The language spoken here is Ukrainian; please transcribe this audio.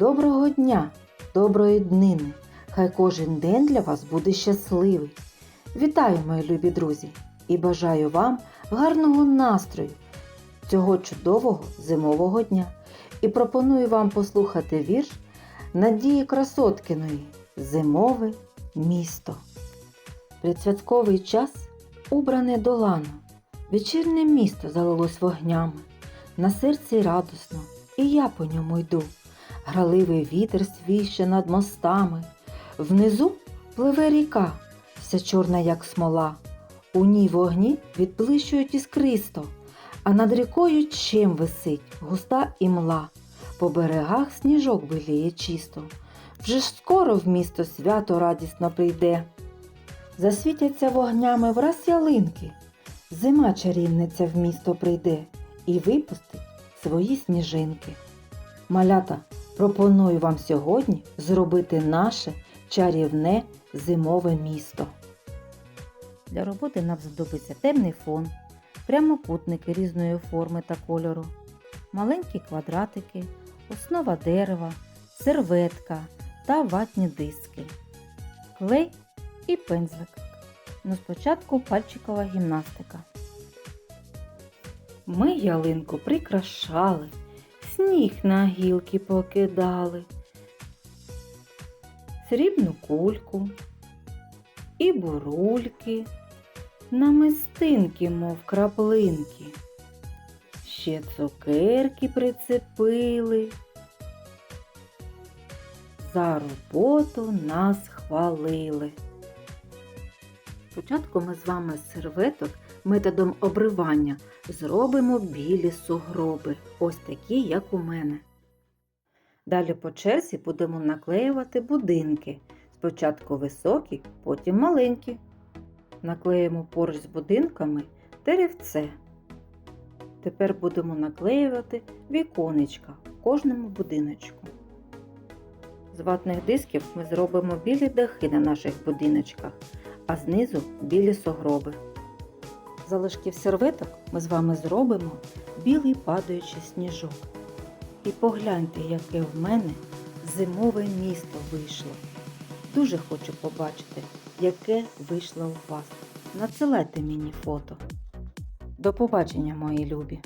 Доброго дня, доброї днини. Хай кожен день для вас буде щасливий. Вітаю, мої любі друзі, і бажаю вам гарного настрою цього чудового зимового дня. І пропоную вам послухати вірш Надії Красоткіної Зимове місто. Предсвятковий час убране до лану. Вечірнє місто залилось вогнями. На серці радосно, і я по ньому йду. Граливий вітер свіще над мостами. Внизу пливе ріка, вся чорна, як смола. У ній вогні відблищують іскристо, а над рікою чим висить густа імла. По берегах сніжок біліє чисто. Вже ж скоро в місто свято радісно прийде. Засвітяться вогнями враз ялинки. Зима чарівниця в місто прийде і випустить свої сніжинки. Малята, пропоную вам сьогодні зробити наше чарівне зимове місто. Для роботи нам знадобиться темний фон, прямокутники різної форми та кольору, маленькі квадратики, основа дерева, серветка та ватні диски, клей і пензлик. Ну спочатку пальчикова гімнастика. Ми ялинку прикрашали, сніг на гілки покидали, срібну кульку і бурульки, намистинки, мов краплинки. Ще цукерки прицепили. За роботу нас хвалили. Спочатку ми з вами серветок методом обривання зробимо білі сугроби, ось такі, як у мене. Далі по черзі будемо наклеювати будинки. Спочатку високі, потім маленькі. Наклеїмо поруч з будинками деревце. Тепер будемо наклеювати віконечка в кожному будиночку. З ватних дисків ми зробимо білі дахи на наших будиночках, а знизу білі сугроби. Залишків серветок ми з вами зробимо білий падаючий сніжок. І погляньте, яке в мене зимове місто вийшло. Дуже хочу побачити, яке вийшло у вас. Надсилайте мені фото. До побачення, мої любі!